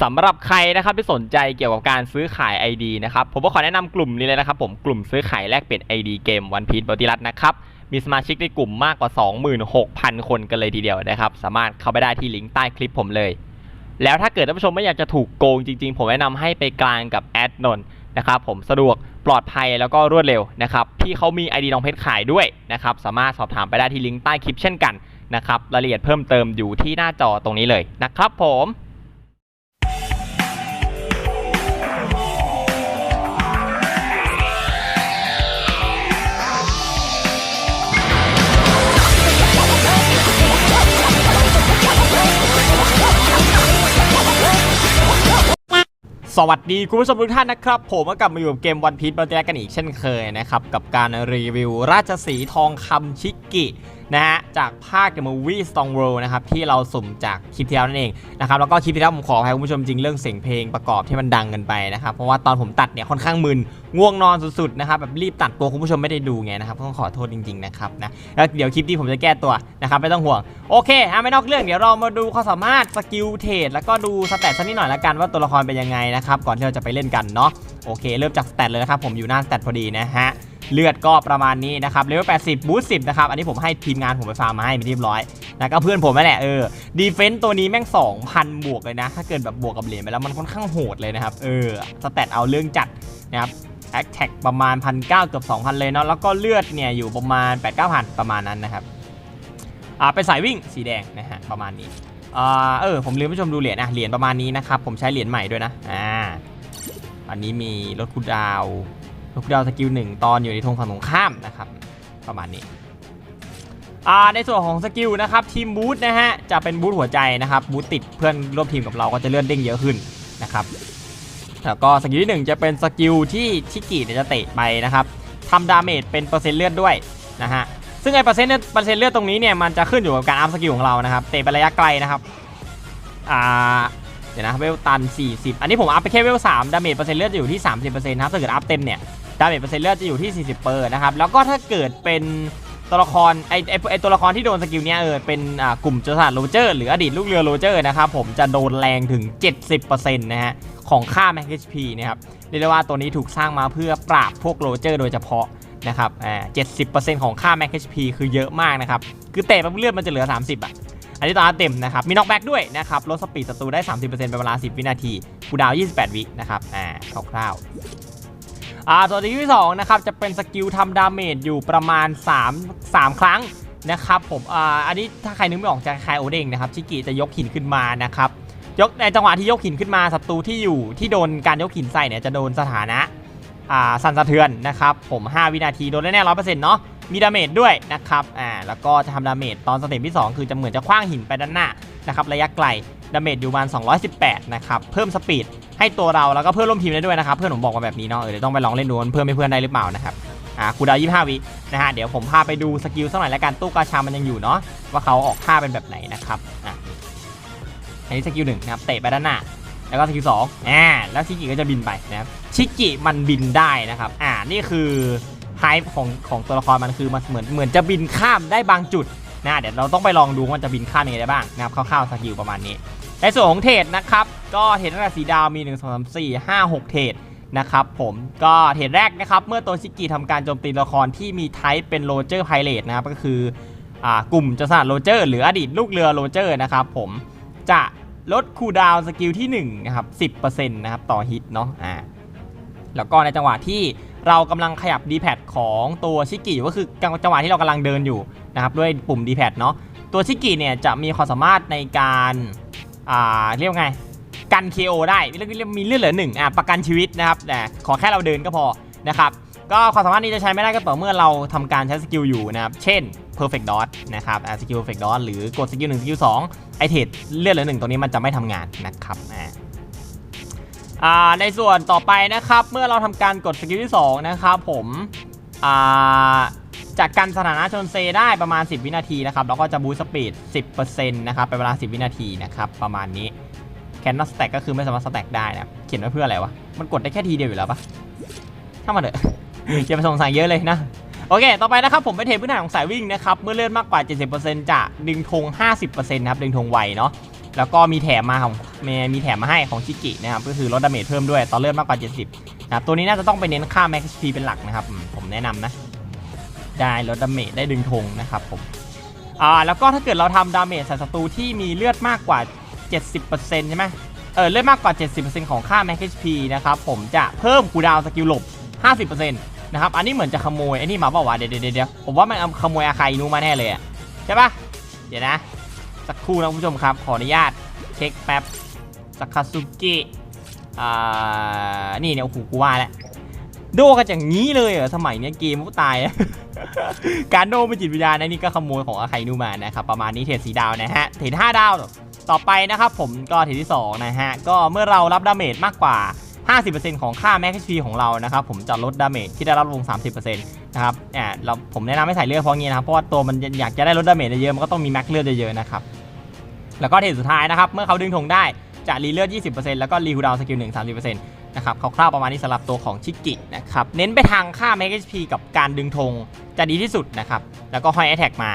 สำหรับใครนะครับที่สนใจเกี่ยวกับการซื้อขาย ID นะครับผมก็ขอแนะนำกลุ่มนี้เลยนะครับผมกลุ่มซื้อขายแลกเปลี่ยน ID เกม One Piece บอติรัตนะครับมีสมาชิกในกลุ่มมากกว่า 26,000 คนกันเลยทีเดียวนะครับ สามารถเข้าไปได้ที่ลิงก์ใต้คลิปผมเลย แล้วถ้าเกิดท่านผู้ชมไม่อยากจะถูกโกงจริงๆ ผมแนะนำให้ไปกลางกับแอดนน์นะครับผมสะดวกปลอดภัยแล้วก็รวดเร็วนะครับที่เขามี ID น้องเพชรขายด้วยนะครับสามารถสอบถามไปได้ที่ลิงก์ใต้คลิปเช่นกันนะครับรายละเอียดเพิ่มเติมอยู่ที่หน้าจอตรงนี้เลยนะครับผม สวัสดีคุณผู้ชมทุกท่านนะครับ ผมกลับมาอยู่กับเกมวันพีชบัลเตกันอีกเช่นเคยนะครับ กับการรีวิวราชสีทองคำชิกิ นะฮะจากภาค The Movie Strong World นะครับที่เราสุ่มจากคลิปที่แล้วนั่นเองนะครับแล้วก็คลิปที่แล้วผมขออภัยคุณผู้ชมจริงเรื่องเสียงเพลงประกอบที่มันดังเกันไปนะครับเพราะว่าตอนผมตัดเนี่ยค่อนข้างมึนง่วงนอนสุดๆนะครับแบบรีบตัดตัวคุณผู้ชมไม่ได้ดูไงนะครับต้องขอโทษจริงๆนะครับนะแล้วเดี๋ยวคลิปที่ผมจะแก้ตัวนะครับไม่ต้องห่วงโอเคอะไม่นอกเรื่องเดี๋ยวเรามาดูความสามารถสกิลเทรดแล้วก็ดูสเตตสักนิดหน่อยละกันว่าตัวละครเป็นยังไงนะครับก่อนที่เราจะไปเล่นกันเนาะ โอเค เริ่มจากสเตตเลยนะครับ ผมอยู่หน้าสเตตพอดีนะฮะ เลือดก็ประมาณนี้นะครับเลเวล80บูสต์10นะครับ อันนี้ผมให้ทีมงานผมไปฟาร์มมาให้เป็นที่เรียบร้อย แล้วก็เพื่อนผมนั่นแหละเออดีเฟนต์ตัวนี้แม่ง 2,000 บวกเลยนะ ถ้าเกิดแบบบวกกับเหรียญไปแล้วมันค่อนข้างโหดเลยนะครับเออสเตตเอาเรื่องจัดนะครับแอคแท็กประมาณ1,900เกือบ2,000 เลยเนาะแล้วก็เลือดเนี่ยอยู่ประมาณ 8-9,000 ประมาณนั้นนะครับอ่าเป็นสายวิ่งสีแดงนะฮะประมาณนี้อ่าเออผมลืมผู้ชมดูเหรียญนะเหรียญประมาณนี้นะครับผมใช้เหรียญใหม่ด้วยนะอ่า อันนี้มีรถคูดาวรถคูดาวสกิลหนึ่งตอนอยู่ในธงฝั่งตรงข้ามนะครับ ประมาณนี้อ่าในส่วนของสกิลนะครับทีมบูธนะฮะจะเป็นบูธหัวใจนะครับบูธติดเพื่อนร่วมทีมกับเราก็จะเลื่อนเด้งเยอะขึ้นนะครับแล้วก็สกิลที่หนึ่งจะเป็นสกิลที่ชิกิเนี่ยจะเตะไปนะครับทำดาเมจเป็นเปอร์เซ็นต์เลือดด้วยนะฮะซึ่งไอ้เปอร์เซ็นต์เปอร์เซ็นต์เลือดตรงนี้เนี่ยมันจะขึ้นอยู่กับการอัพสกิลของเรานะครับเตะไประยะไกลนะครับอ่า เดี๋ยวนะเวลตัน 40 อันนี้ผมอัพไปแค่เวล3ดาเมจเปอร์เซ็นต์เลือดจะอยู่ที่ 30%ครับถ้าเกิดอัพเต็มเนี่ยดาเมจเปอร์เซ็นต์เลือดจะอยู่ที่ 40เปอร์นะครับแล้วก็ถ้าเกิดเป็นตัวละครไอไอไอตัวละครที่โดนสกิลเนี้ยเออเป็นกลุ่มจุลศาสตร์โรเจอร์หรืออดีตลูกเรือโรเจอร์นะครับผมจะโดนแรงถึง 70%นะฮะของค่า Max HP นะครับเรียกได้ว่าตัวนี้ถูกสร้างมาเพื่อปราบพวกโรเจอร์โดยเฉพาะนะครับอ่าเจ็ดสิบเปอร์เซ็นต์ของค่า Max HP คือเยอะมากนะครับคือเตะปั๊บเลือดมันจะเหลือ 30อะ อันนี้ตอนนั้เต็มนะครับ มีน็อกแบ็กด้วยนะครับ ลดสปีดศัตรูได้ 30%เป็นเวลา 10 วินาทีคูดาว 28 วินะครับ อ่า คร่าวๆ อ่า ตัวที่สองนะครับ จะเป็นสกิลทำดาเมจอยู่ประมาณ 3 3 ครั้งนะครับผม อ่า อันนี้ถ้าใครนึกไม่ออกจะคายโอเด้งนะครับ ชิกิจะยกหินขึ้นมานะครับ ยกในจังหวะที่ยกหินขึ้นมา ศัตรูที่อยู่ที่โดนการยกหินใส่เนี่ยจะโดนสถานะ อ่า สั่นสะเทือนนะครับ ผม 5 วินาที โดนแน่ร้อยเปอร์เซ็นต์เนาะ มีดาเมจด้วยนะครับอ่าแล้วก็จะทำดาเมจตอนสเต็ปที่ 2 คือจะเหมือนจะคว้างหินไปด้านหน้านะครับระยะไกลดาเมจอยู่ประมาณ218 นะครับ เพิ่มสปีดให้ตัวเราแล้วก็เพื่อนร่วมทีมได้ด้วยนะครับ เพื่อนผมบอกมาแบบนี้เนาะเดี๋ยวต้องไปลองเล่นดูว่ามันเพิ่มให้เพื่อนได้หรือเปล่านะครับอ่าคูดาว25 วินะฮะเดี๋ยวผมพาไปดูสกิลสักหน่อยแล้วกันตู้กาชามันยังอยู่เนาะว่าเขาออกท่าเป็นแบบไหนนะครับอะอันนี้สกิลหนึ่งนะครับเตะไปด้านหน้าแล้วก็สกิลสองอ่าแล้วชิกิก็จะบินไปนะครับชิกิมันบินได้นะครับอ่านี่คือ ไฮป์ของของตัวละครมันคือมันเหมือนเหมือนจะบินข้ามได้บางจุดนะเดี๋ยวเราต้องไปลองดูว่าจะบินข้ามยังไงได้บ้างนะครับคร่าวๆสกิลประมาณนี้ ในส่วนของเทรดนะครับ ก็เทรดตั้งแต่สีดาวมี 1 2 3 4 5 6 เทรดนะครับผมก็เทรดแรกนะครับเมื่อตัวชิกิทำการโจมตีตัวละครที่มีไทป์เป็นโรเจอร์ไพเรตนะครับก็คืออ่ากลุ่มจสานโรเจอร์หรืออดีตลูกเรือโรเจอร์นะครับผมจะลดคูลดาวสกิลที่1นะครับ10%นะครับต่อฮิตเนาะอ่าแล้วก็ในจังหวะที่ เรากำลังขยับ d p a d ของตัวชิกิก็คือจังหวะที่เรากำลังเดินอยู่นะครับด้วยปุ่ม d p a d เนาะตัวชิกิเนี่ยจะมีความสามารถในการอ่าเรียกไงกัน KO ได้เรียกเรียกมีเลือดเหลือหนึ่งอะประกันชีวิตนะครับแต่ขอแค่เราเดินก็พอนะครับก็ความสามารถนี้จะใช้ไม่ได้ก็ต่อเมื่อเราทำการใช้สกิลอยู่นะครับเช่น perfect dot นะครับสกิล perfect dot หรือกดสกิลหนึ่งสกิลสองไอเทดเลือดเหลือหนึ่งตรงนี้มันจะไม่ทำงานนะครับอ่า อ่าในส่วนต่อไปนะครับเมื่อเราทำการกดสกิลที่2นะครับผมอ่าจากการสถานะชนเซได้ประมาณ 10 วินาทีนะครับแล้วก็จะบูสต์สปีด 10%นะครับเป็นเวลา 10 วินาทีนะครับประมาณนี้แคนนอสแต็กก็คือไม่สามารถสแต็กได้นะเขียนไว้เพื่ออะไรวะ มันกดได้แค่ทีเดียวอยู่แล้วปะถ้ามาเถอะอย่าไปสงสัยเยอะเลยนะ โอเค ต่อไปนะครับผมเป็นเทพื้นฐานของสายวิ่งนะครับ เมื่อเลื่อนมากกว่า 70%จะดึงธง50%นะครับ ดึงธงไวเนาะ แล้วก็มีแถมมาของมีมีแถมมาให้ของชิกินะครับก็คือลดดาเมจเพิ่มด้วยตอนเลือดมากกว่า 70นะครับตัวนี้น่าจะต้องไปเน้นค่า max HP เป็นหลักนะครับ ผมแนะนำนะได้ลดดาเมจได้ดึงธงนะครับผมอ่าแล้วก็ถ้าเกิดเราทำดาเมจใส่ศัตรูที่มีเลือดมากกว่า 70%ใช่ไหมเออเลือดมากกว่า 70%ของค่า max HP นะครับผมจะเพิ่มคูลดาวสกิลหลบ 50%นะครับอันนี้เหมือนจะขโมยไอ้นี่มาเปล่าวะเดี๋ยวเดี๋ยวเดี๋ยวผมว่ามันเอาขโมยอาคาอินูมาแน่เลยอะใช่ปะเดี๋ยวนะ สักครู่นะคุณผู้ชมครับ ขออนุญาตเช็คแป๊บสักคาซุกิอ่า นี่เนี่ยโอ้โหกูว่าแล้วโดกันอย่างนี้เลยเหรอสมัยเนี้ยเกมก็ตาย การโดเป็นจิตวิญญาณนะนี่ก็ขโมยของอาไคนูมานะครับประมาณนี้เทรดสีดาวนะฮะเทรด5ดาวต่อไปนะครับผมก็เทรดที่ 2 นะฮะ ก็เมื่อเรารับดาเมจมากกว่า 50%ของค่า max HP ของเรานะครับผมจะลดดาเมจที่ได้รับลง 30%นะครับเนี่ยเราผมแนะนำให้ใส่เลือดเพราะงี้นะครับเพราะว่าตัวมันอยากจะได้ลดดาเมจเยอะมันก็ต้องมีแม็กเลือดเยอะๆนะครับ แล้วก็เทสุดท้ายนะครับ เมื่อเขาดึงธงได้จะรีเลือด 20%แล้วก็รีคูดาวสกิล1 30%นะครับคร่าวๆประมาณนี้สำหรับตัวของชิกินะครับ เน้นไปทางค่า Max HP กับการดึงธงจะดีที่สุดนะครับ แล้วก็ห้อย Attack มา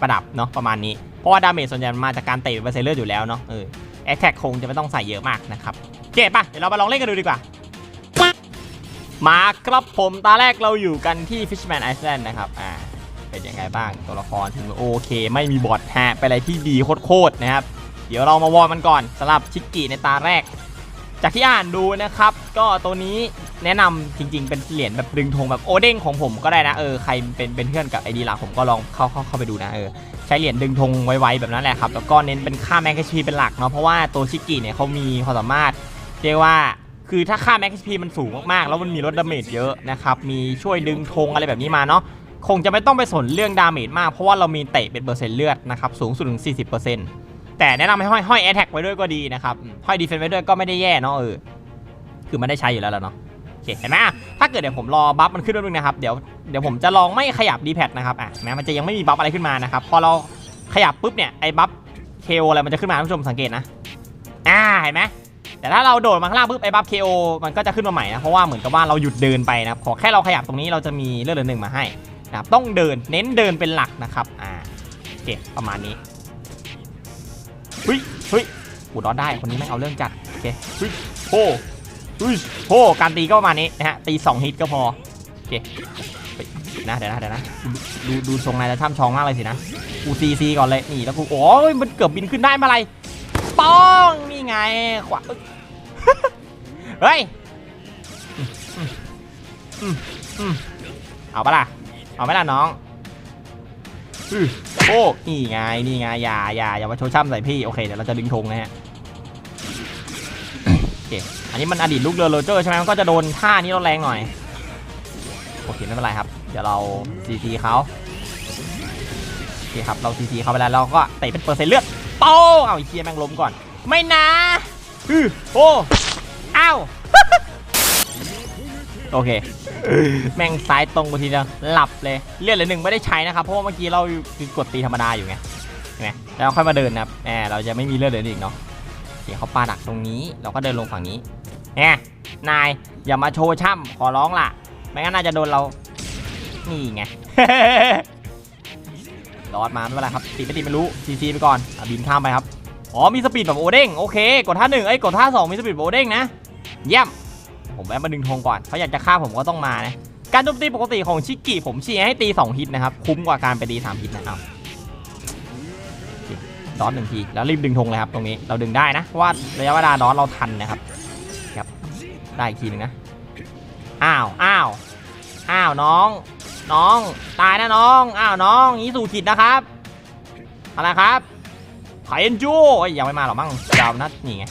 ประดับเนาะประมาณนี้ เพราะว่าดาเมจส่วนใหญ่มันมาจากการเตะเปอร์เซนต์เลือดอยู่แล้วเนาะเออ Attack คงจะไม่ต้องใส่เยอะมากนะครับโอเคป่ะ เดี๋ยวเรามาลองเล่นกันดูดีกว่า มาครับผมตาแรกเราอยู่กันที่ Fishman Island นะครับอ่า เป็นยังไงบ้างตัวละครถึงโอเค ไม่มีบอทฮะเป็นอะไรที่ดีโคตรๆนะครับ เดี๋ยวเรามาวอร์มันก่อนสำหรับชิกิในตาแรก จากที่อ่านดูนะครับ ก็ตัวนี้แนะนำจริง ๆ เป็นเหรียญแบบดึงธงแบบโอเด้งของผมก็ได้นะเออใครเป็นเป็นเพื่อนกับไอดีหลักผมก็ลองเข้าเข้าเข้าไปดูนะเออใช้เหรียญดึงธงไวๆแบบนั้นแหละครับแล้วก็เน้นเป็นค่าแม็กซ์พีเป็นหลักเนาะเพราะว่าตัวชิกิเนี่ยเขามีความสามารถเรียกว่าคือถ้าค่าแม็กซ์พีมันสูงมากๆ แล้วมันมีลดดาเมจเยอะนะครับ มีช่วยดึงธงอะไรแบบนี้มาเนาะ คงจะไม่ต้องไปสนเรื่องดาเมจมาก เพราะว่าเรามีเตะเป็นเปอร์เซ็นต์เลือดนะครับ สูงสุดถึง 40%แต่แนะนำให้ห้อยห้อยแอทแทกไว้ด้วยก็ดีนะครับอืมห้อยดีเฟนไว้ด้วยก็ไม่ได้แย่เนาะเออ คือมันได้ใช้อยู่แล้วแหละเนาะโอเคเห็นไหมอะถ้าเกิดเดี๋ยวผมรอบัฟมันขึ้นแป๊บนึงนะครับ เดี๋ยวเดี๋ยวผมจะลองไม่ขยับดีแพดนะครับอะแม้มันจะยังไม่มีบัฟอะไรขึ้นมานะครับ พอเราขยับปุ๊บเนี่ยไอ้บัฟเคโออะไรมันจะขึ้นมาท่านผู้ชมสังเกตนะ อ่าเห็นไหมแต่ถ้าเราโดดมาข้างล่างปุ๊บไอ้บัฟเคโอมันก็จะขึ้นมาใหม่นะ เพราะว่าเหมือนกับว่าเราหยุดเดินไปนะครับขอแค่เราขยับตรงนี้เราจะมีเลือดเหลือหนึ่งมาให้ นะครับต้องเดินเน้นเดินเป็นหลักนะครับอ่าโอเคประมาณนี้เฮ้ยเฮ้ยกูรอดได้คนนี้ไม่เอาเรื่องจัดโอเคเฮ้ยโอ้อุ้ยโหการตีก็ประมาณนี้นะฮะตี2ฮิตก็พอโอเคนะเดี๋ยวนะเดี๋ยวนะดูดูทรงนายจะช่ำชองมากเลยสินะกูซีซีก่อนเลยนี่แล้วกูโอ้ยมันเกือบบินขึ้นได้มาอะไรป้องนี่ไงขวาเฮ้ยเอาปะล่ะ เอาไหมล่ะน้องโอ้นี่ไงนี่ไงอย่าอย่าอย่ามาโชว์ช่ำใส่พี่โอเคเดี๋ยวเราจะดึงธงนะฮะโอเคอันนี้มันอดีตลูกเรือโรเจอร์ใช่ไหมมันก็จะโดนท่านี้เราแรงหน่อยโอเคไม่เป็นไรครับ เดี๋ยวเราซีซีเขาโอเคครับเราซีซีเขาไปแล้วเราก็เตะเป็นเปอร์เซ็นต์เลือดโป้เอาไอ้เคียแม่งล้มก่อน ไม่นะอือโอ้อ้าวโอเค แม่งซ้ายตรงกูทีเดียวหลับเลยเลือดเหลือหนึ่งไม่ได้ใช้นะครับเพราะว่าเมื่อกี้เราคือกดตีธรรมดาอยู่ไงเห็นไหมแล้วค่อยมาเดินนะครับแหมเราจะไม่มีเลือดเหลืออีกเนาะเดี๋ยวเขาปาดักตรงนี้ เราก็เดินลงฝั่งนี้แหมนายอย่ามาโชว์ช่ำขอร้องล่ะ ไม่งั้นน่าจะโดนเรา นี่ไงรอดมาไม่เป็นไรครับติดไม่ติดไม่รู้ซีซีไปก่อนอบินข้ามไปครับอ๋อมีสปีดแบบโอเด้งโอเค กดท่าหนึ่งไอ้กดท่าสองมีสปีดแบบโอเด้งนะเยี่ยม ผมแวะมาดึงธงก่อนเขาอยากจะฆ่าผมก็ต้องมานะการโจมตีปกติของชิกกิผมเชียร์ให้ตี 2 ฮิตนะครับ คุ้มกว่าการไปตี 3 ฮิตนะครับดอทหนึ่งที แล้วรีบดึงธงเลยครับตรงนี้เราดึงได้นะเพราะว่าระยะเวลาดอทเราทันนะครับครับได้อีกทีหนึ่งนะ อ้าวอ้าวอ้าวน้อง น้อง ตายนะน้อง อ้าวน้องนี้สู่ขิดนะครับอะไรครับไข่เอ็นจูเอ้ยยังไม่มาหรอกมั้งดาวนัดนี่ไง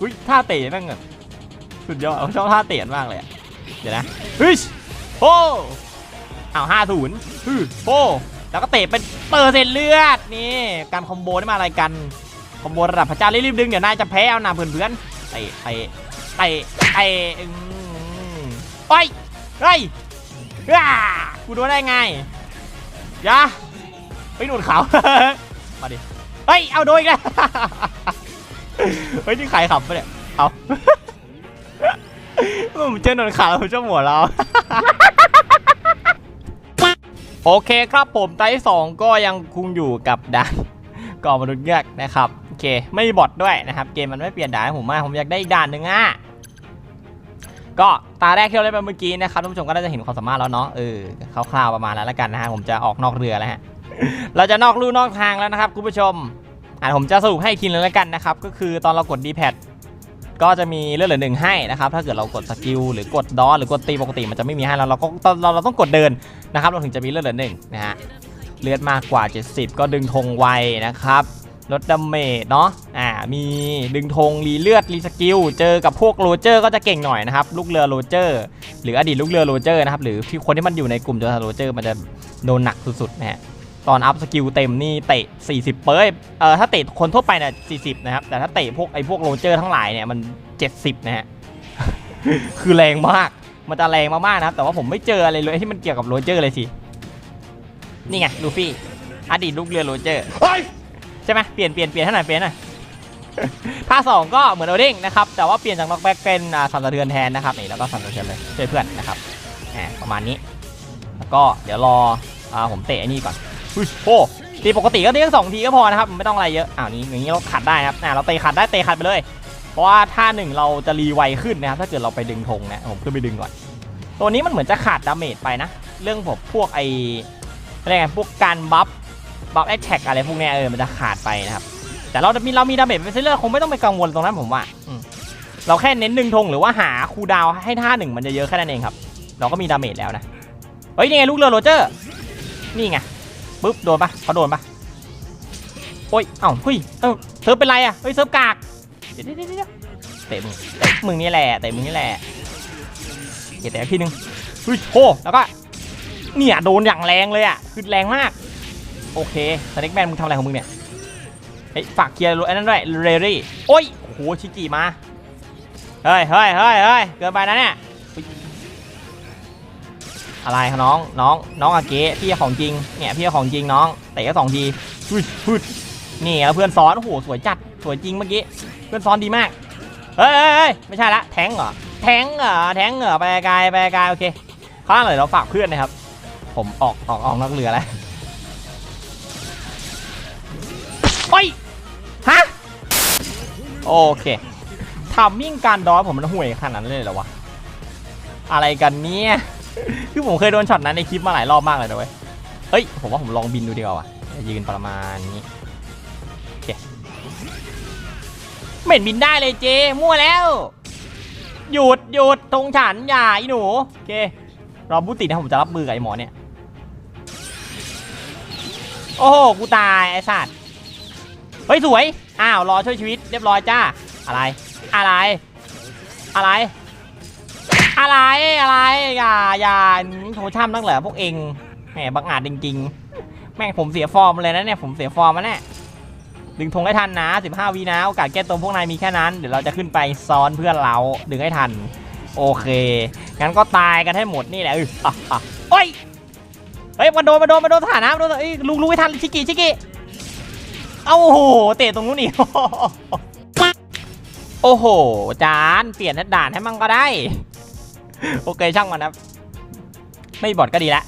อุ้ยท่าเตะแม่งแบบ สุดยอดผมชอบท่าเตะมากเลยเดี๋ยวนะฮ้ยโอ้อ้าห้าศูนย์ฮึโอ้แล้วก็เตะเป็นเปอร์เซ็นเลือดนี่การคอมโบนี่มาอะไรกันคอมโบระดับพระเจ้ารีบๆดึงเดี๋ยวนายจะแพ้เอาหนาเพื่อนๆเตะเตะเตะเตะอืมโอ้ยเฮ้ยอ้ากูโดนได้ไงยะไปหนุนเขามาดิเฮ้ยเอาโดนอีกแล้วเฮ้ยนี่ใครขับไปเนี่ยเอา ผมเจอหนุนขาผมชอบหัวเรา โอเคครับผมไตรสองก็ยังคงอยู่กับด่านก่อมนุษย์เงือกนะครับโอเคไม่มีบอทด้วยนะครับ เกมมันไม่เปลี่ยนด่านให้ผมมากผมอยากได้อีกด่านหนึ่งอะก็ตาแรกที่เราเล่นไปเมื่อกี้นะครับท่านผู้ชมก็น่าจะเห็นความสามารถแล้วเนาะเออคร่าวๆประมาณนั้นแล้วกันนะฮะผมจะออกนอกเรือแล้วฮะเราจะนอกลู่นอกทางแล้วนะครับคุณผู้ชมอะผมจะสรุปให้กทีนึงแล้วกันนะครับก็คือตอนเรากด d p a d ก็จะมีเลือดเหลือหนึ่งให้นะครับถ้าเกิดเรากดสกิลหรือกดดอหรือกดตีปกติมันจะไม่มีให้แล้วเราก็เราเราต้องกดเดินนะครับเราถึงจะมีเลือดเหลือหนึ่งนะฮะเลือดมากกว่า 70 ก็ดึงธงไวนะครับลดดาเมจเนาะอ่ามีดึงธงรีเลือดรีสกิลเจอกับพวกโรเจอร์ก็จะเก่งหน่อยนะครับลูกเรือโรเจอร์ หรืออดีตลูกเรือโรเจอร์นะครับหรือคนที่มันอยู่ในกลุ่มโจนาโรเจอร์มันจะโดนหนักสุดๆนะฮะ ตอนอัพสกิลเต็มนี่เตะ 40 เปอร์เออถ้าเตะคนทั่วไปเนี่ย40 นะครับ แต่ถ้าเตะพวกไอ้พวกโรเจอร์ทั้งหลายเนี่ยมัน 70 นะฮะ คือแรงมาก มันจะแรงมากๆนะครับ แต่ว่าผมไม่เจออะไรเลยที่มันเกี่ยวกับโรเจอร์เลยสิ นี่ไงลูฟี่ อดีตลูกเรือโรเจอร์ใช่ไหมเปลี่ยนเปลี่ยนเปลี่ยนให้หน่อยเปลี่ยนหน่อยท่าสองก็เหมือนโอเด้งนะครับ แต่ว่าเปลี่ยนจากน็อกแบ็กเป็นอ่าสั่นสะเทือนแทนนะครับนี่แล้วก็สั่นสะเทือนเลยช่วยเพื่อนนะครับแหมประมาณนี้ แล้วก็เดี๋ยวรออ่าผมเตะไอ้นี่ก่อนอุ้ย โอ้ตีปกติก็ตีแค่สองทีก็พอนะครับไม่ต้องอะไรเยอะอ้าวนี้อย่างนี้เราขัดได้นะครับอ่าเราเตะขัดได้เตะขัดไปเลย เพราะว่าท่าหนึ่งเราจะรีไวขึ้นนะครับถ้าเกิดเราไปดึงธงนะผมขึ้นไปดึงก่อน ตัวนี้มันเหมือนจะขาดดาเมจไปนะ เรื่องผมพวกไออะไรไงพวกการบัฟบัฟแอคแท็กอะไรพวกนี้เออมันจะขาดไปนะครับแต่เรามีเรามีดาเมจเป็นเรื่อยคงไม่ต้องไปกังวลตรงนั้นผมว่าเราแค่เน้นดึงธงหรือว่าหาคูดาวให้ท่าหนึ่งมันจะเยอะแค่นั้นเองครับ เราก็มีดาเมจแล้วนะเฮ้ยนี่ไงลูกเรือโรเจอร์นี่ไง ปุ๊บโดนปะเขาโดนปะโอ้ยเอ้าเฮ้ยเอ้าเซิร์ฟเป็นไรอะเฮ้ยเซิร์ฟกากเดี๋ยวเดี๋ยวเดี๋ยวเตะมึงเตะมึงนี่แหละเตะมึงนี่แหละเดี๋ยวแต่ทีนึงเฮ้ยโหแล้วก็เนี่ยโดนอย่างแรงเลยอะคือแรงมาก โอเคสเน็กแมนมึงทำอะไรของมึงเนี่ยเฮ้ยฝากเคลียร์ไอ้นั่นด้วยเรรี่โอ้ยโอ้โหชิกิมาเฮ้ยเฮ้ยเฮ้ยเฮ้ยเกินไปนะเนี่ย อะไรครับน้องน้องน้องอาเกะพี่ของจริงเนี่ยพี่ของจริงน้องเตะก็สองทีฮึดฮึดนี่แล้วเพื่อนซ้อนโอ้โหสวยจัดสวยจริงเมื่อกี้เพื่อนซ้อนดีมากเฮ้ยเฮ้ยเฮ้ยไม่ใช่ละแทงเหรอแทงเหรอแทงเหรอไปไกลไปไกลโอเคข้างล่างเลยเราฝากเพื่อนนะครับ ผมออกออกออกนอกเรือแล้วโอ้ยฮะโอเคทำมิ่งการดอผมมันห่วยขนาดนั้นเลยเหรอวะอะไรกันเนี่ย คือผมเคยโดนช็อตนั้นในคลิปมาหลายรอบมากเลยนะเว้ย เฮ้ย ผมว่าผมลองบินดูดีกว่ายืนประมาณนี้โอเคไม่เห็นบินได้เลยเจ มั่วแล้ว หยุดหยุดตรงฉันอย่าอีหนู โอเค รอบูตินะผมจะรับมือกับไอ้หมอเนี่ย โอ้โห กูตายไอ้สัตว์ เฮ้ย สวย อ้าว รอช่วยชีวิตเรียบร้อยจ้า อะไร อะไร อะไร อะไรอะไร อย่าอย่าโทรช่ำตั้งเหรอพวกเองแหมบังอาจจริง ๆ แม่งผมเสียฟอร์มเลยนะเนี่ยผมเสียฟอร์มแล้วเนี่ยดึงธงให้ทันนะ 15วินะโอกาสแก้ตัวพวกนายมีแค่นั้น เดี๋ยวเราจะขึ้นไปซ้อนเพื่อนเราดึงให้ทัน โอเค งั้นก็ตายกันให้หมดนี่แหละเอออะอะโอ้ยเฮ้ยมาโดนมาโดนมาโดนสถานะมาโดนเอ้ยลุงลุงให้ทันชิกิชิกิเอ้าโโหเตะตรงนู้นอีกโอ้โห จาน เปลี่ยนด่านให้มั่งก็ได้ โอเคช่างมันนะครับ ไม่บอดก็ดีแล้ว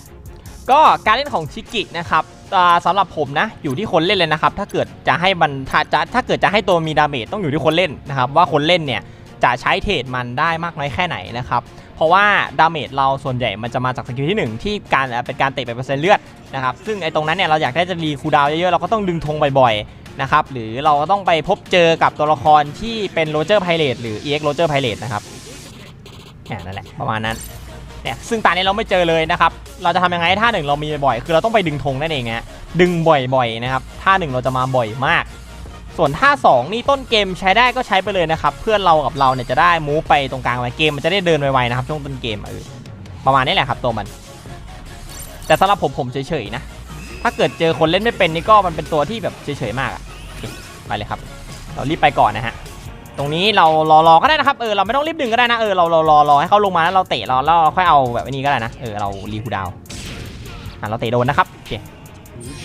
ก็การเล่นของชิกินะครับอ่าสำหรับผมนะอยู่ที่คนเล่นเลยนะครับ ถ้าเกิดจะให้มันถ้าจะถ้าเกิดจะให้ตัวมีดาเมจต้องอยู่ที่คนเล่นนะครับ ว่าคนเล่นเนี่ยจะใช้เทรดมันได้มากน้อยแค่ไหนนะครับ เพราะว่าดาเมจเราส่วนใหญ่มันจะมาจากสกิลที่หนึ่งที่การเป็นการเตะไปเปอร์เซ็นต์เลือดนะครับ ซึ่งไอ้ตรงนั้นเนี่ยเราอยากได้จะรีคูดาวเยอะๆ เราก็ต้องดึงธงบ่อยๆนะครับหรือเราก็ต้องไปพบเจอกับตัวละครที่เป็นโรเจอร์ไพเรตหรือ EX โรเจอร์ไพเรตนะครับ นั่นแหละประมาณนั้นเนี่ยซึ่งตานี้เราไม่เจอเลยนะครับ เราจะทำยังไงให้ท่าหนึ่งเรามีบ่อยคือเราต้องไปดึงธงนั่นเองฮะดึงบ่อยๆนะครับท่าหนึ่งเราจะมาบ่อยมาก ส่วนท่าสองนี่ต้นเกมใช้ได้ก็ใช้ไปเลยนะครับ เพื่อนเรากับเราเนี่ยจะได้มูฟไปตรงกลางไว้เกมมันจะได้เดินไวๆนะครับช่วงต้นเกมเออประมาณนี้แหละครับตัวมัน แต่สำหรับผมผมเฉยๆนะถ้าเกิดเจอคนเล่นไม่เป็นนี่ก็มันเป็นตัวที่แบบเฉยๆมากอะไปเลยครับ เรารีบไปก่อนนะฮะ ตรงนี้เรารอรอก็ได้นะครับเออเราไม่ต้องรีบดึงก็ได้นะเออเรารอรอรอให้เขาลงมาแล้วเราเตะเราแล้วเราค่อยเอาแบบนี้ก็ได้นะเออเรารีคูดาวอะเราเตะโดนนะครับโอเค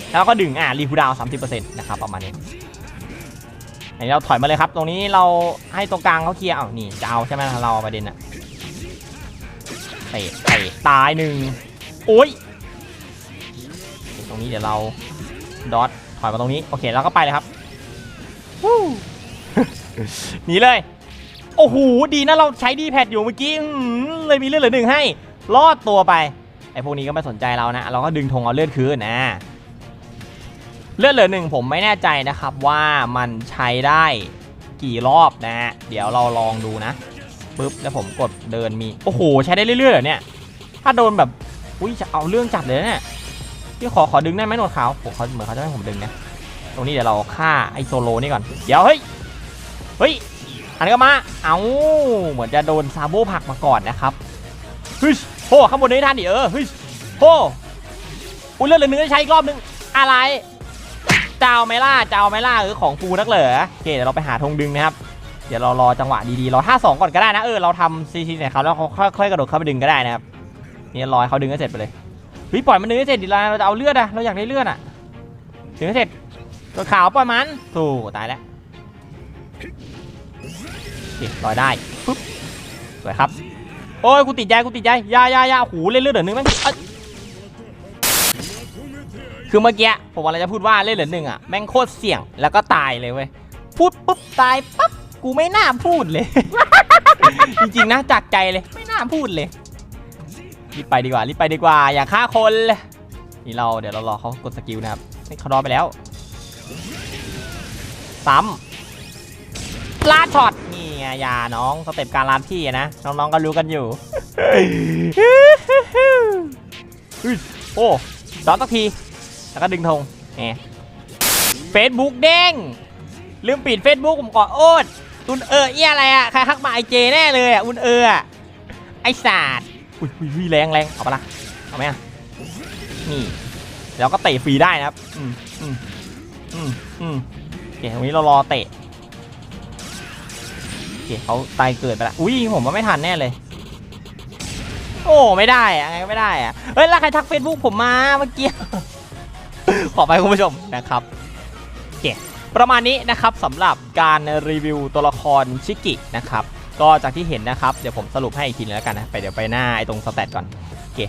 แล้วก็ดึงอะรีคูดาวสามสิบเปอร์เซ็นต์นะครับประมาณนี้อันนี้เราถอยมาเลยครับ ตรงนี้เราให้ตรงกลางเขาเคลียร์อ้าวนี่จะเอาใช่ไหมเราประเด็นอะเตะเตะตายหนึ่งโอ้ยตรงนี้เดี๋ยวเราดอทถอยมาตรงนี้โอเคแล้วก็ไปเลยครับวู้ หนีเลย โอ้โห ดีนะเราใช้ดีแพดอยู่เมื่อกี้เลยมีเลือดเหลือหนึ่งให้ รอดตัวไป ไอ้พวกนี้ก็ไม่สนใจเรานะ เราก็ดึงธงเอาเลือดคืนนะ เลือดเหลือหนึ่งผมไม่แน่ใจนะครับว่ามันใช้ได้กี่รอบนะ เดี๋ยวเราลองดูนะปึ๊บแล้วผมกดเดินมี โอ้โห ใช้ได้เรื่อยๆเหรอเนี่ย ถ้าโดนแบบ อุ้ยจะเอาเรื่องจัดเลยนะเนี่ยพี่ขอขอดึงได้ไหมหนวดขาวผมเขาเหมือนเขาจะให้ผมดึงนะ ตรงนี้เดี๋ยวเราฆ่าไอโซโลนี่ก่อน เดี๋ยวเฮ้ย เฮ้ยอันนี้ก็มา เอาเหมือนจะโดนซาโบผักมาก่อนนะครับเฮ้ยโหข้างบนนี้ทันดิเออเฮ้ยโหอุ้ยเลือดเหลือหนึ่งจะใช้อีกรอบนึงอะไรเจ้าไมล่ะเจ้าไมล่ะเออของฟูนักเหรอโอเคเดี๋ยวเราไปหาธงดึงนะครับเดี๋ยวเรารอจังหวะดีๆเราท่าสองก่อนก็ได้นะเออเราทำซีซีเนี่ยเขาแล้วเขาค่อยๆกระโดดเข้าไปดึงก็ได้นะครับนี่รอให้เขาดึงให้เสร็จไปเลยเฮ้ยปล่อยมันดึงให้เสร็จดิเราเราจะเอาเลือดอะเราอยากได้เลือดอะดึงให้เสร็จตัวขาวปล่อยมันถูกตายแล้ว ลอยได้ปึ๊บสวยครับ โอ้ยกูติดใจกูติดใจยายายาหูเล่นเลือดเหลือหนึ่งม่งเอ้ยคือเมื่อกี้ผมอะไรจะพูดว่าเล่นเหลือหนึ่งอะแม่งโคตรเสี่ยงแล้วก็ตายเลยเว้ยพูดปุ๊บตายปั๊บกูไม่น่าพูดเลย จริงๆนะจากใจเลยไม่น่าพูดเลยรีบไปดีกว่ารีบไปดีกว่า อย่าฆ่าคนเลยนี่เราเดี๋ยวเรารอเขากดสกิลนะครับนี่เขารอไปแล้วซ้ำ ลาดช็อตนี่ไงอยาน้องสเต็ปการลาดที่อะนะน้องๆก็รู้กันอยู่เฮ้ยโอ้ดอนสักทีแล้วก็ดึงธงแหมเฟซบุ๊กเด้งลืมปิดเฟซบุ๊กผมก่อนโอ๊ตอุนเออเอียอะไรอะใครทักมาไอเจแน่เลยอะอุนเอออะไอศาสตร์อุ้ยอุ้ยอุ้ยแรงแรงเอาปะล่ะเอาไหมอะนี่แล้วก็เตะฟรีได้นะครับ อืมอืมอืมอืมโอเคตรงนี้เรารอเตะโอ เคเขาตายเกิดไปละอุ้ยผมว่าไม่ทันแน่เลย โอ้ไม่ได้อะไงก็ไม่ได้อะเฮ้ยแล้วใครทักเฟซบุ๊กผมมาเมื่อกี้ขอไปคุณผู้ชมนะครับโอเคประมาณนี้นะครับสำหรับการรีวิวตัวละครชิกินะครับก็จากที่เห็นนะครับเดี๋ยวผมสรุปให้อีกทีนึงแล้วกันนะไปเดี๋ยวไปหน้าไอ้ตรงสแตทก่อนโอเค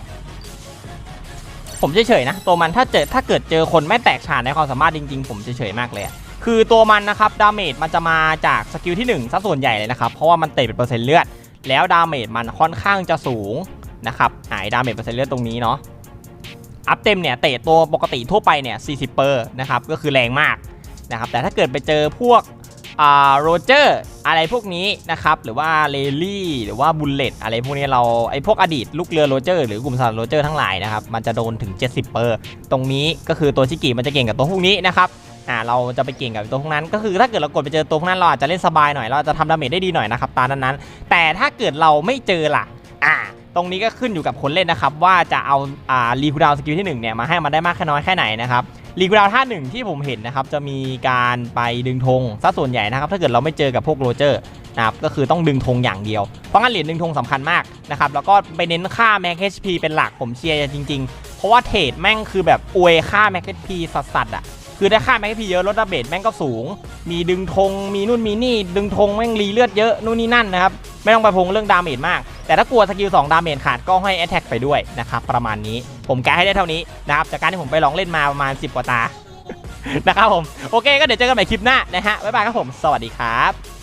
ผมเฉยๆนะตัวมันถ้าเจอถ้าเกิดเจอคนไม่แตกฉานในความสามารถจริงๆ ผมเฉยๆมากเลยอะ คือตัวมันนะครับดาเมจมันจะมาจากสกิลที่1ซะส่วนใหญ่เลยนะครับ เพราะว่ามันเตะเป็นเปอร์เซ็นต์เลือด แล้วดาเมจมันค่อนข้างจะสูงนะครับหายดาเมจเปอร์เซ็นต์เลือดตรงนี้เนาะอัพเต็มเนี่ยเตะตัวปกติทั่วไปเนี่ย40เปอร์นะครับก็คือแรงมากนะครับแต่ถ้าเกิดไปเจอพวกโรเจอร์อะไรพวกนี้นะครับหรือว่าเลลี่หรือว่าบุลเลตอะไรพวกนี้เราไอพวกอดีตลูกเรือโรเจอร์หรือกลุ่มสารโรเจอร์ทั้งหลายนะครับมันจะโดนถึง 70เปอร์ตรงนี้ก็คือตัวชิกิมันจะเก่งกับตัวพวกนี้นะครับ อ่าเราจะไปเก่งกับตัวพวกนั้น ก็คือถ้าเกิดเรากดไปเจอตัวพวกนั้นเราอาจจะเล่นสบายหน่อยเราจะทำดาเมจได้ดีหน่อยนะครับตานั้นๆแต่ถ้าเกิดเราไม่เจอล่ะอ่าตรงนี้ก็ขึ้นอยู่กับคนเล่นนะครับว่าจะเอาอ่ารีคูดาวสกิลที่1เนี่ยมาให้มันได้มากแค่น้อยแค่ไหนนะครับรีกูดาวท่าหนึ่งที่ผมเห็นนะครับจะมีการไปดึงธงซะส่วนใหญ่นะครับ ถ้าเกิดเราไม่เจอกับพวกโรเจอร์นะครับก็คือต้องดึงธงอย่างเดียว เพราะงั้นเหรียญดึงธงสำคัญมากนะครับแล้วก็ไปเน้นค่าแม็ก HP เป็นหลักผมเชียร์จริง ๆ เพราะว่าเทรดแม่งคือแบบอวยค่าแม็ก HP สัสๆอะ คือได้ค่าแม็กพีเยอะลดดาเบจแม่งก็สูง มีดึงธงมีนู่นมีนี่ ดึงธงแม่งรีเลือดเยอะนู่นนี่นั่นนะครับ ไม่ต้องไปพงเรื่องดาเมจมาก แต่ถ้ากลัวสกิล2ดาเมจขาดก็ให้แอตแทกไปด้วยนะครับประมาณนี้ผมแก้ให้ได้เท่านี้นะครับจากการที่ผมไปลองเล่นมาประมาณ 10 กว่าตานะครับผมโอเคก็เดี๋ยวเจอกันใหม่คลิปหน้านะฮะบ๊ายบายครับผมสวัสดีครับ